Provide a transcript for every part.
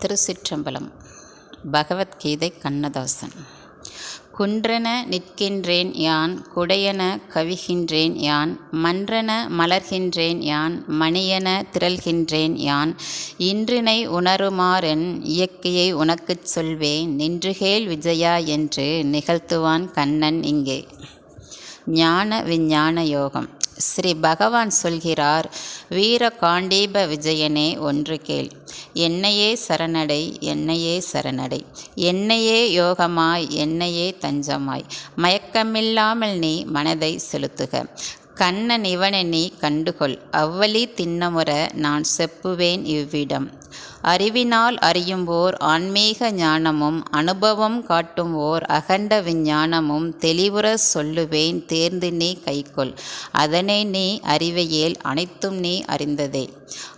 திருச்சிற்றம்பலம். பகவத்கீதை கண்ணதாசன். குன்றென நிற்கின்றேன் யான் குடையென கவிகின்றேன் யான் மன்றென மலர்கின்றேன் யான் மணியென திரள்கின்றேன் யான் இன்றினை உணருமாறென் இயற்கையை உனக்குச் சொல்வேன் நின்றுகேள் விஜயா என்று நிகழ்த்துவான் கண்ணன் இங்கே. ஞான விஞ்ஞான யோகம். ஸ்ரீ பகவான் சொல்கிறார் வீர காண்டீப விஜயனே ஒன்று கேள். என்னையே சரணடை என்னையே சரணடை. என்னையே யோகமாய் என்னையே தஞ்சமாய். மயக்கமில்லாமல் நீ மனதை செலுத்துக. கண்ணன் இவனை நீ கண்டுகொள். அவ்வழி திண்ணமுற நான் செப்புவேன் இவ்விடம். அறிவினால் அறியும்போர் ஆன்மீக ஞானமும் அனுபவம் காட்டும் ஓர் அகண்ட விஞ்ஞானமும் தெளிவுற சொல்லுவேன் தேர்ந்து நீ கைக்கொள். அதனை நீ அறிவையேல் அனைத்தும் நீ அறிந்ததே.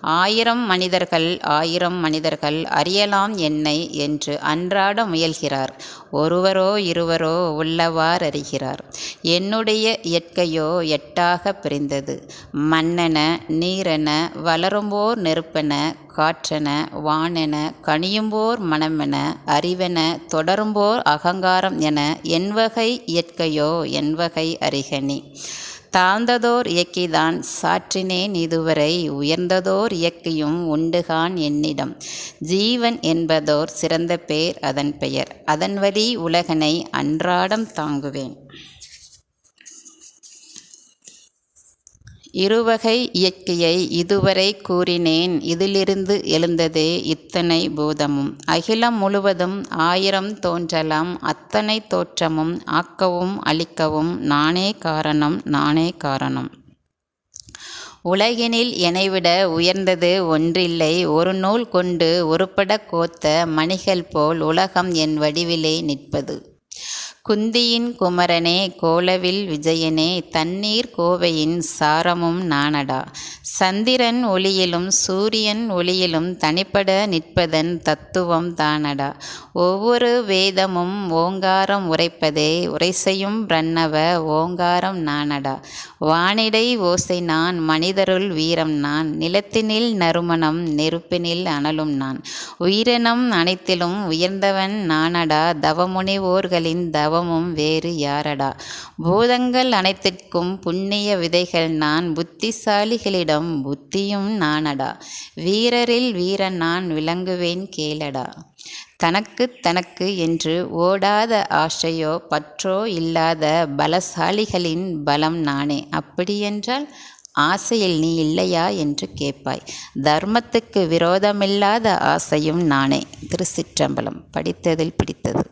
ஆயிரம் மனிதர்கள் ஆயிரம் மனிதர்கள் அறியலாம் என்னை என்று அன்றாட முயல்கிறார். ஒருவரோ இருவரோ உள்ளவார் அறிகிறார். என்னுடைய இயற்கையோ எட்டா எட்டாக பிரிந்தது. மண்ணென நீரென வளரும்போர் நெருப்பென காற்றென வானென கனியும்போர் மனமென அறிவென தொடரும்போர் அகங்காரம் என என்வகை இயற்கையோ என்வகை அறிகனி. தாழ்ந்ததோர் இயக்கிதான் சாற்றினேன் இதுவரை உயர்ந்ததோர் இயக்கியும் உண்டுகான் என்னிடம். ஜீவன் என்பதோர் சிறந்த பேர் அதன் பெயர். அதன் வழி உலகனை அன்றாடம் தாங்குவேன். இருவகை இயற்கையை இதுவரை கூறினேன். இதிலிருந்து எழுந்ததே இத்தனை பூதமும். அகிலம் முழுவதும் ஆயிரம் தோன்றலாம். அத்தனை தோற்றமும் ஆக்கவும் அழிக்கவும் நானே காரணம் நானே காரணம். உலகினில் எனைவிட உயர்ந்தது ஒன்றில்லை. ஒரு நூல் கொண்டு ஒருபட கோத்த மணிகள் போல் உலகம் என் வடிவிலே நிற்பது. குந்தியின் குமரனே கோலவில் விஜயனே தண்ணீர் கோவையின் சாரமும் நானடா. சந்திரன் ஒளியிலும் சூரியன் ஒளியிலும் தனிப்பட நிற்பதன் தத்துவம் தானடா. ஒவ்வொரு வேதமும் ஓங்காரம் உரைப்பதே உரைசையும் பிரண்ணவ ஓங்காரம் நானடா. வானிடை ஓசை நான் மனிதருள் வீரம் நான் நிலத்தினில் நறுமணம் நெருப்பினில் அனலும் நான். உயிரினம் அனைத்திலும் உயர்ந்தவன் நானடா தவமுனிவோர்களின் தவமும் வேறு யாரடா? பூதங்கள் அனைத்திற்கும் புண்ணிய விதைகள் நான் புத்திசாலிகளிடம் புத்தியும் நானடா. வீரரில் வீரன் நான் விளங்குவேன் கேளடா. தனக்கு தனக்கு என்று ஓடாத ஆசையோ பற்றோ இல்லாத பலசாலிகளின் பலம் நானே. அப்படியென்றால் ஆசையில் நீ இல்லையா என்று கேட்பாய். தர்மத்துக்கு விரோதமில்லாத ஆசையும் நானே. திருச்சிற்றம்பலம். படித்ததில் பிடித்தது.